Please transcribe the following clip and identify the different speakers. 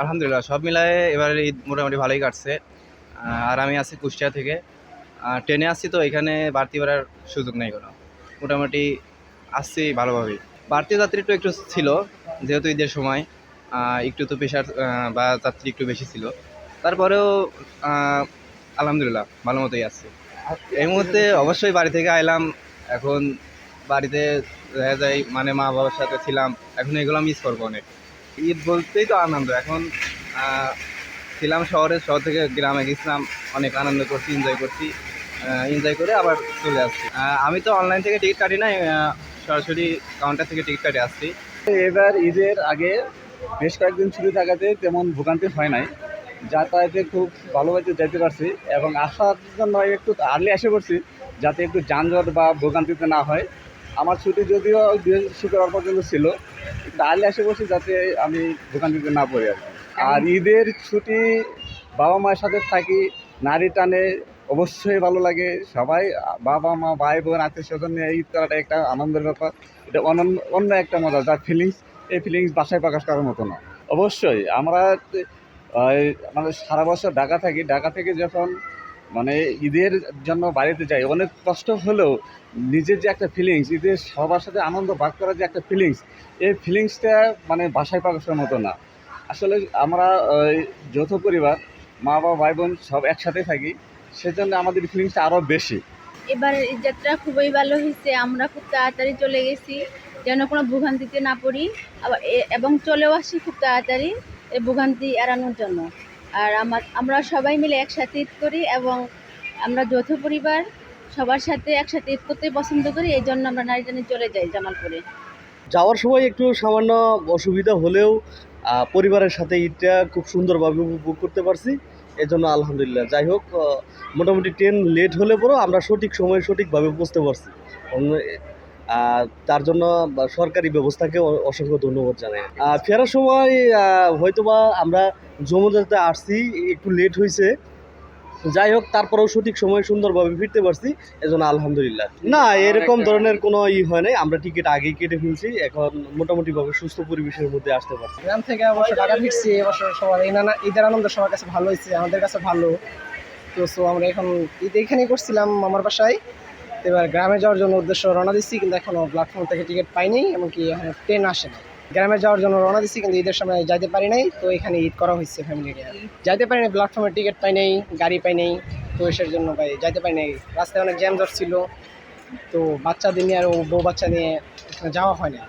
Speaker 1: আলহামদুলিল্লাহ সব মিলায়ে এবার ঈদ মোটামুটি ভালোই কাটছে। আর আমি আছি কুষ্টিয়া থেকে। আহ, ট্রেনে আসছি তো এখানে বাড়তি বেড়ার সুযোগ নেই কোনো। মোটামুটি আসছি ভালোভাবেই। বাড়তি যাত্রী একটু একটু ছিল যেহেতু ঈদের সময়। একটু তো প্রেশার বা যাত্রী একটু বেশি ছিল। তারপরেও আলহামদুলিল্লাহ ভালো মতোই আসছে এই মুহূর্তে অবশ্যই বাড়ি থেকে আইলাম। এখন বাড়িতে দেখা যায় মানে মা বাবার সাথে ছিলাম। এখন এগুলো মিস করব অনেক। ঈদ বলতেই তো আনন্দ। এখন ছিলাম শহরে, শহর থেকে গ্রামে গেছিলাম, অনেক আনন্দ করছি এনজয় করছি এনজয় করে আবার চলে আসছি। আমি তো অনলাইন থেকে টিকিট কাটি নাই সরাসরি কাউন্টার থেকে টিকিট কাটে আসছি।
Speaker 2: এবার ঈদের আগে বেশ কয়েকদিন ছুটি থাকাতে তেমন ভোগান্তি হয় নাই। যাতায়াতে খুব ভালোভাবে যেতে পারছি এবং আসার জন্য একটু আর্লি এসে পড়ছি, যাতে একটু যানজট বা ভোগান্তিতে না হয়। আমার ছুটি যদিও শুক্রবার পর্যন্ত ছিল আর্লি এসে পড়ছি যাতে আমি ভোগান্তিতে না পড়ি আর আর ঈদের ছুটি বাবা মায়ের সাথে থাকি, নারী টানে অবশ্যই ভালো লাগে, সবাই বাবা মা, ভাই বোন, আত্মীয় স্বজন নিয়ে ঈদ করাটা একটা আনন্দের ব্যাপার, এটা অনন্য, অন্য একটা মজা যার ফিলিংস এই ফিলিংস বাসায় প্রকাশ করার মতো না। অবশ্যই, আমরা মানে সারা বছর ঢাকা থাকি, ঢাকা থেকে যখন মানে ঈদের জন্য বাড়িতে যাই, অনেক কষ্ট হলেও নিজের যে একটা ফিলিংস ঈদের সবার সাথে আনন্দ ভাগ করার যে একটা ফিলিংস এই ফিলিংসটা মানে বাসায় প্রকাশের মতো না। আসলে আমরা যৌথ পরিবার, মা, বাবা, ভাই, বোন সব একসাথে থাকি, সেজন্য আমাদের ফিলিংসটা আরও বেশি।
Speaker 3: এবার যাত্রা খুবই ভালো হয়েছে, আমরা খুব তাড়াতাড়ি চলে গেছি, যেন কোনো ভোগান্তিতে না পড়ি, আবার এবং চলেও আসি খুব তাড়াতাড়ি এই ভোগান্তি এড়ানোর জন্য। আর আমার, আমরা সবাই মিলে একসাথে ঈদ করি এবং আমরা যৌথ পরিবার সবার সাথে একসাথে ঈদ করতে পছন্দ করি, এই জন্য আমরা নারী টানি চলে যাই জামালপুরে।
Speaker 4: যাওয়ার সময় একটু সামান্য অসুবিধা হলেও পরিবারের সাথে ঈদটা খুব সুন্দরভাবে উপভোগ করতে পারছি। এজন্য আলহামদুলিল্লাহ। যাই হোক মোটামুটি ট্রেন লেট হলে পরেও আমরা সঠিক সময়ে সঠিকভাবে পৌঁছতে পারছি। তার জন্য সরকারি ব্যবস্থাকে অসংখ্য ধন্যবাদ জানাই। ফেরার সময় হয়তোবা আমরা যমুনাতে আসছি, একটু লেট হয়েছে যাই হোক, তারপরেও সঠিক সময়ে সুন্দরভাবে ফিরতে পারছি। এজন্য আলহামদুলিল্লাহ। না, এরকম ধরনের কোনো ই হয় নাই। আমরা টিকিট আগেই কেটে ফেলছি। এখন মোটামুটিভাবে সুস্থ পরিবেশের মধ্যে আসতে পারছি।
Speaker 5: গ্রাম থেকে অবশ্য ঢাকা ফিরছি এবছর সবার ঈদের আনন্দ সবার কাছে ভালো হয়েছে, আমাদের কাছে ভালো। তো সো আমরা এখন ঈদ এখানেই করছিলাম আমার বাসায়। এবার গ্রামে যাওয়ার জন্য উদ্দেশ্য রওনা দিচ্ছি, কিন্তু এখনও প্ল্যাটফর্ম থেকে টিকিট পাইনি, এমনকি এখানে ট্রেন আসে না গ্রামে যাওয়ার জন্য রওনা দিচ্ছি, কিন্তু ঈদের সময় যাইতে পারি নাই, তো এখানে ঈদ করা হয়েছে ফ্যামিলি নিয়ে যাইতে পারি নাই প্ল্যাটফর্মে টিকিট পাই নাই, গাড়ি পাই নাই, তো এসের জন্য ভাই যাইতে পারি নাই। রাস্তায় অনেক জ্যাম ছিল, তো বাচ্চাদের নিয়ে আর বউ বাচ্চা নিয়ে যাওয়া হয় না